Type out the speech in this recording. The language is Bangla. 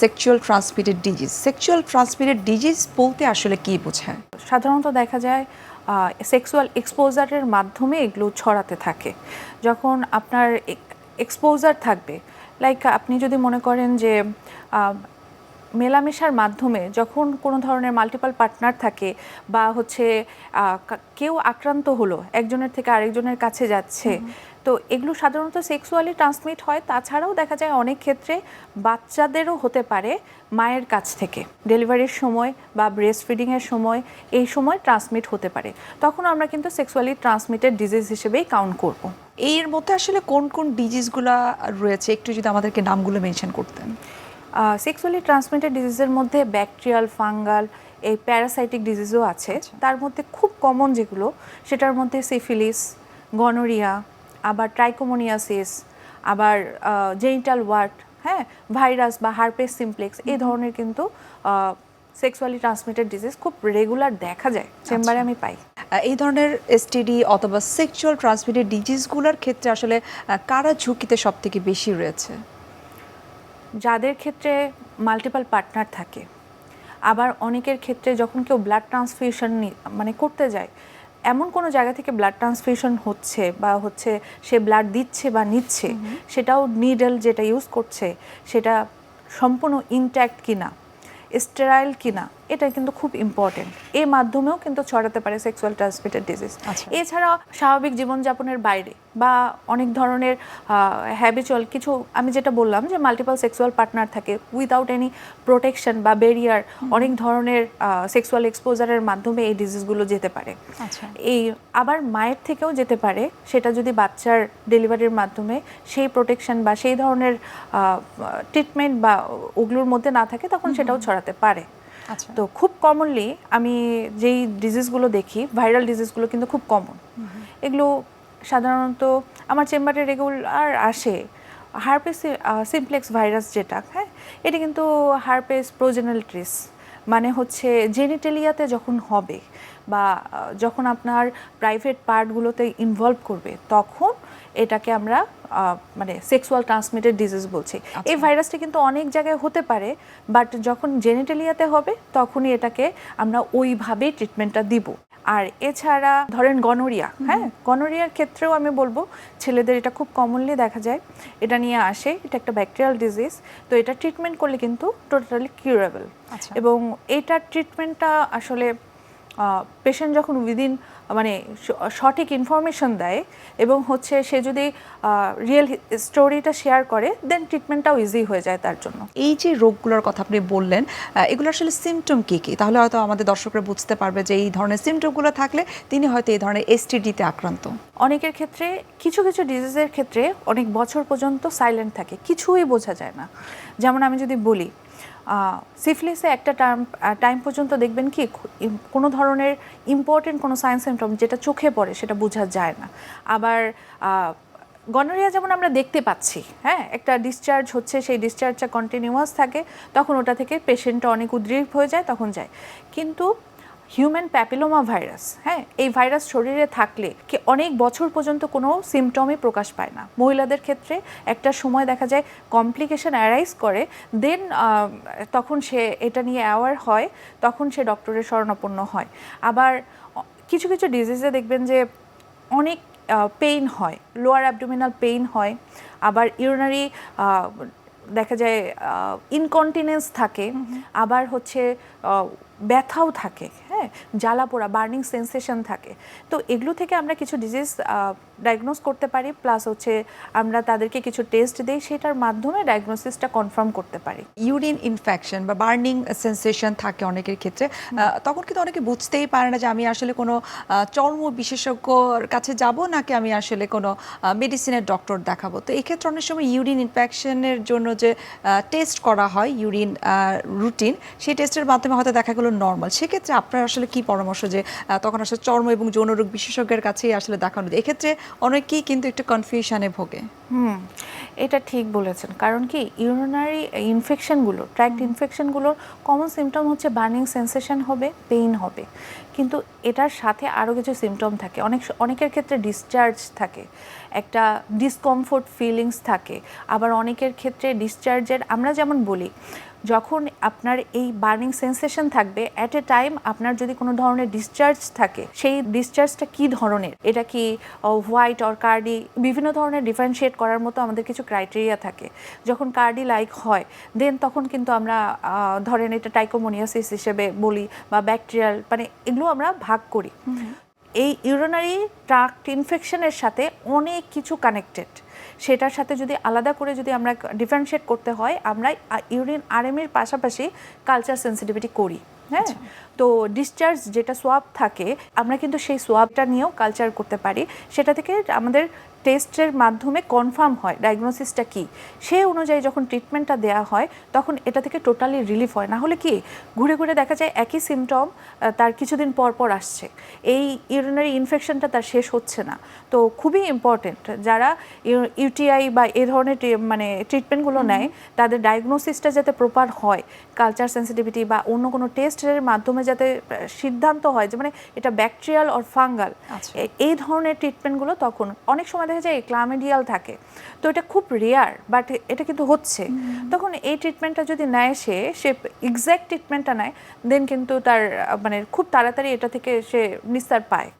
Sexual transmitted disease sexual transmitted disease বলতে আসলে কি বোঝায়? সাধারণত দেখা যায় সেক্সুয়াল এক্সপোজারের মাধ্যমে এগুলো ছড়াতে থাকে। যখন আপনার এক্সপোজার থাকবে লাইক আপনি যদি মনে করেন যে মেলামেশার মাধ্যমে যখন কোনো ধরনের মাল্টিপাল পার্টনার থাকে বা হচ্ছে কেউ আক্রান্ত হলো একজনের থেকে আরেকজনের কাছে যাচ্ছে তো এগুলো সাধারণত সেক্সুয়ালি ট্রান্সমিট হয়। তাছাড়াও দেখা যায় অনেক ক্ষেত্রে বাচ্চাদেরও হতে পারে মায়ের কাছ থেকে। ডেলিভারির সময় বা ব্রেস্ট ফিডিংয়ের সময় এই সময় ট্রান্সমিট হতে পারে। তখন আমরা কিন্তু সেক্সুয়ালি ট্রান্সমিটেড ডিজিজ হিসেবেই কাউন্ট করব। এর মধ্যে আসলে কোন কোন ডিজিজগুলা রয়েছে? একটু যদি আমাদেরকে নামগুলো মেনশন করতেন। সেক্সুয়ালি ট্রান্সমিটেড ডিজিজের মধ্যে ব্যাকটেরিয়াল ফাঙ্গাল এই প্যারাসাইটিক ডিজিজও আছে। তার মধ্যে খুব কমন যেগুলো সেটার মধ্যে সিফিলিস গনোরিয়া আবার ট্রাইকোমোনিয়াসিস আবার জেনিটাল ওয়ার্ট হ্যাঁ ভাইরাস বা হারপেস সিমপ্লেক্স এই ধরনের কিন্তু সেক্সুয়ালি ট্রান্সমিটেড ডিজিজ খুব রেগুলার দেখা যায় চেম্বারে আমি পাই। এই ধরনের এসটিডি অথবা সেক্সুয়াল ট্রান্সমিটেড ডিজিজগুলোর ক্ষেত্রে আসলে কারা ঝুঁকিতে সব থেকে বেশি রয়েছে? যাদের ক্ষেত্রে মাল্টিপল পার্টনার থাকে আবার অনেকের ক্ষেত্রে যখন কেউ ব্লাড ট্রান্সফিউশন মানে করতে যায় এমন কোনো জায়গা থেকে ব্লাড ট্রান্সফিউশন হচ্ছে বা হচ্ছে সে ব্লাড দিচ্ছে বা নিচ্ছে সেটাও নিডল যেটা ইউজ করছে সেটা সম্পূর্ণ ইনট্যাক্ট কিনা স্টেরাইল কিনা এটা কিন্তু খুব ইম্পর্টেন্ট এর মাধ্যমেও কিন্তু ছড়াতে পারে সেক্সুয়াল ট্রান্সমিটেড ডিজিজ। এছাড়া স্বাভাবিক জীবনযাপনের বাইরে বা অনেক ধরনের হ্যাবিচুয়াল কিছু আমি যেটা বললাম যে মাল্টিপল সেক্সুয়াল পার্টনার থাকে উইদাউট এনি প্রোটেকশন বা বেরিয়ার অনেক ধরনের সেক্সুয়াল এক্সপোজারের মাধ্যমে এই ডিজিজগুলো যেতে পারে। আচ্ছা। এই আবার মায়ের থেকেও যেতে পারে সেটা যদি বাচ্চার ডেলিভারির মাধ্যমে সেই প্রোটেকশন বা সেই ধরনের ট্রিটমেন্ট বা ওগুলোর মধ্যে না থাকে তখন সেটাও ছড়াতে পারে। তো খুব কমনলি আমি যেই ডিজিজগুলো দেখি ভাইরাল ডিজিজগুলো কিন্তু খুব কমন এগুলো সাধারণত আমার চেম্বারে রেগুলার আসে। হারপেস সিমপ্লেক্স ভাইরাস যেটা হ্যাঁ এটা কিন্তু হারপেস প্রোজেনালিট্রিস মানে হচ্ছে জেনিটেলিয়াতে যখন হবে বা যখন আপনার প্রাইভেট পার্টগুলোতে ইনভলভ করবে তখন এটাকে আমরা মানে সেক্সুয়াল ট্রান্সমিটেড ডিজিজ বলছি। এই ভাইরাসটা কিন্তু অনেক জায়গায় হতে পারে বাট যখন জেনিটেলিয়াতে হবে তখনই এটাকে আমরা ওইভাবেই ট্রিটমেন্টটা দিব। আর এছাড়া ধরেন গনোরিয়া হ্যাঁ? গনোরিয়ার ক্ষেত্রেও আমি বলব ছেলেদের এটা খুব কমনলি দেখা যায়। এটা নিয়ে আসে এটা একটা ব্যাকটেরিয়াল ডিজিজ তো এটা ট্রিটমেন্ট করলে কিন্তু টোটালি কিউরেবল আচ্ছা। এবং এটার ট্রিটমেন্টটা আসলে পেশেন্ট যখন উইদিন মানে সঠিক ইনফরমেশন দেয় এবং হচ্ছে সে যদি রিয়েল স্টোরিটা শেয়ার করে দেন ট্রিটমেন্টটাও ইজি হয়ে যায় তার জন্য। এই যে রোগগুলোর কথা আপনি বললেন এগুলো আসলে সিমটম কী কী? তাহলে হয়তো আমাদের দর্শকরা বুঝতে পারবে যে এই ধরনের সিমটমগুলো থাকলে তিনি হয়তো এই ধরনের এসটিডিতে আক্রান্ত। অনেকের ক্ষেত্রে কিছু কিছু ডিজিজের ক্ষেত্রে অনেক বছর পর্যন্ত সাইলেন্ট থাকে কিছুই বোঝা যায় না। যেমন আমি যদি বলি সিফিলিসে একটা টার্ম টাইম পর্যন্ত দেখবেন কি কোনো ধরনের ইম্পর্টেন্ট কোনো সায়েন্স সিমটম যেটা চোখে পড়ে সেটা বোঝা যায় না। আবার গনোরিয়া যেমন আমরা দেখতে পাচ্ছি হ্যাঁ একটা ডিসচার্জ হচ্ছে, সেই ডিসচার্জটা কন্টিনিউয়াস থাকে, তখন ওটা থেকে পেশেন্টটা অনেক উদ্গ্রীব হয়ে যায়, তখন যায়। কিন্তু হিউম্যান প্যাপিলোমা ভাইরাস হ্যাঁ এই ভাইরাস শরীরে থাকলে কি অনেক বছর পর্যন্ত কোনো সিমটমই প্রকাশ পায় না। মহিলাদের ক্ষেত্রে একটা সময় দেখা যায় কমপ্লিকেশন অ্যারাইজ করে দেন তখন সে এটা নিয়ে অ্যাওয়ার হয় তখন সে ডক্টরের শরণাপন্ন হয়। আবার কিছু কিছু ডিজিজে দেখবেন যে অনেক পেইন হয় লোয়ার অ্যাবডোমিনাল পেইন হয় আবার ইউরিনারি দেখা যায় ইনকন্টিনেন্স থাকে আবার হচ্ছে ব্যথাও থাকে হ্যাঁ? জ্বালা পোড়া বার্নিং সেন্সেশন থাকে। তো এগুলো থেকে আমরা কিছু ডিজিজ ডায়াগনোস করতে পারি প্লাস হচ্ছে আমরা তাদেরকে কিছু টেস্ট দিই সেটার মাধ্যমে ডায়াগনোসিসটা কনফার্ম করতে পারি। ইউরিন ইনফেকশন বা বার্নিং সেন্সেশন থাকে অনেকের ক্ষেত্রে তখন কিন্তু অনেকে বুঝতেই পারে না যে আমি আসলে কোনো চর্ম বিশেষজ্ঞর কাছে যাব নাকি আমি আসলে কোনো মেডিসিনের ডক্টর দেখাবো। তো এক্ষেত্রে অনেক সময় ইউরিন ইনফেকশনের জন্য যে টেস্ট করা হয় ইউরিন রুটিন সেই টেস্টের মাধ্যমে হয়তো দেখা গেলো নর্মাল সেক্ষেত্রে আপনার আসলে কি পরামর্শ যে তখন আসলে চর্ম এবং যৌনরোগ বিশেষজ্ঞের কাছেই আসলে দেখানো যায়। এক্ষেত্রে অনেকেই কিন্তু একটু কনফিউশনে ভোগে। হুম এটা ঠিক বলেছেন। কারণ কি ইউরিনারি ইনফেকশনগুলো ট্র্যাক্ট ইনফেকশনগুলোর কমন সিমটম হচ্ছে বার্নিং সেন্সেশন হবে পেইন হবে। কিন্তু এটার সাথে আরও কিছু সিমটম থাকে। অনেক অনেকের ক্ষেত্রে ডিসচার্জ থাকে। একটা ডিসকমফোর্ট ফিলিংস থাকে। আবার অনেকের ক্ষেত্রে ডিসচার্জের আমরা যেমন বলি, যখন আপনার এই বার্নিং সেন্সেশন থাকবে অ্যাট এ টাইম আপনার যদি কোনো ধরনের ডিসচার্জ থাকে, সেই ডিসচার্জটা কি ধরনের? এটা কি হোয়াইট অর কার্ডি বিভিন্ন ধরনের ডিফারেন্সিয়েট করার মতো আমাদের কিছু ক্রাইটেরিয়া থাকে। যখন কার্ডি লাইক হয় দেন তখন কিন্তু আমরা ধরেন এটা টাইকোমোনিয়াসিস হিসেবে বলি বা ব্যাকটেরিয়াল মানে এগুলো আমরা ভাগ করি। এই ইউরোনারি ট্রাক্ট ইনফেকশনের সাথে অনেক কিছু কানেক্টেড সেটার সাথে যদি আলাদা করে যদি আমরা ডিফারেন্সিয়েট করতে হয়, আমরা ইউরিন আরএমের পাশাপাশি কালচার সেন্সিটিভিটি করি। হ্যাঁ? তো ডিসচার্জ যেটা সোয়াব থাকে আমরা কিন্তু সেই সোয়াবটা নিয়েও কালচার করতে পারি। সেটা থেকে আমাদের টেস্টের মাধ্যমে কনফার্ম হয় ডায়াগনোসিসটা কি। সে অনুযায়ী যখন ট্রিটমেন্টটা দেওয়া হয় তখন এটা থেকে টোটালি রিলিফ হয়। না হলে কি ঘুরে ঘুরে দেখা যায় একই সিমটম তার কিছুদিন পর পর আসছে। এই ইউরিনারি ইনফেকশনটা তার শেষ হচ্ছে না। তো খুবই ইম্পর্টেন্ট যারা ইউটিআই বা এ ধরনের মানে ট্রিটমেন্টগুলো নেয় তাদের ডায়াগনোসিসটা যাতে প্রপার হয় কালচার সেন্সিটিভিটি বা অন্য কোনো টেস্টের মাধ্যমে যাতে সিদ্ধান্ত হয় যে মানে এটা ব্যাকটেরিয়াল অর ফাঙ্গাল। আচ্ছা। এই ধরনের ট্রিটমেন্টগুলো তখন অনেক সময় দেখা যায় ক্লামেডিয়াল থাকে। তো এটা খুব রেয়ার বাট এটা কিন্তু হচ্ছে। তখন এই ট্রিটমেন্টটা যদি নেয় সে সে এক্স্যাক্ট ট্রিটমেন্টটা নেয় দেন কিন্তু তার মানে খুব তাড়াতাড়ি এটা থেকে সে নিস্তার পায়।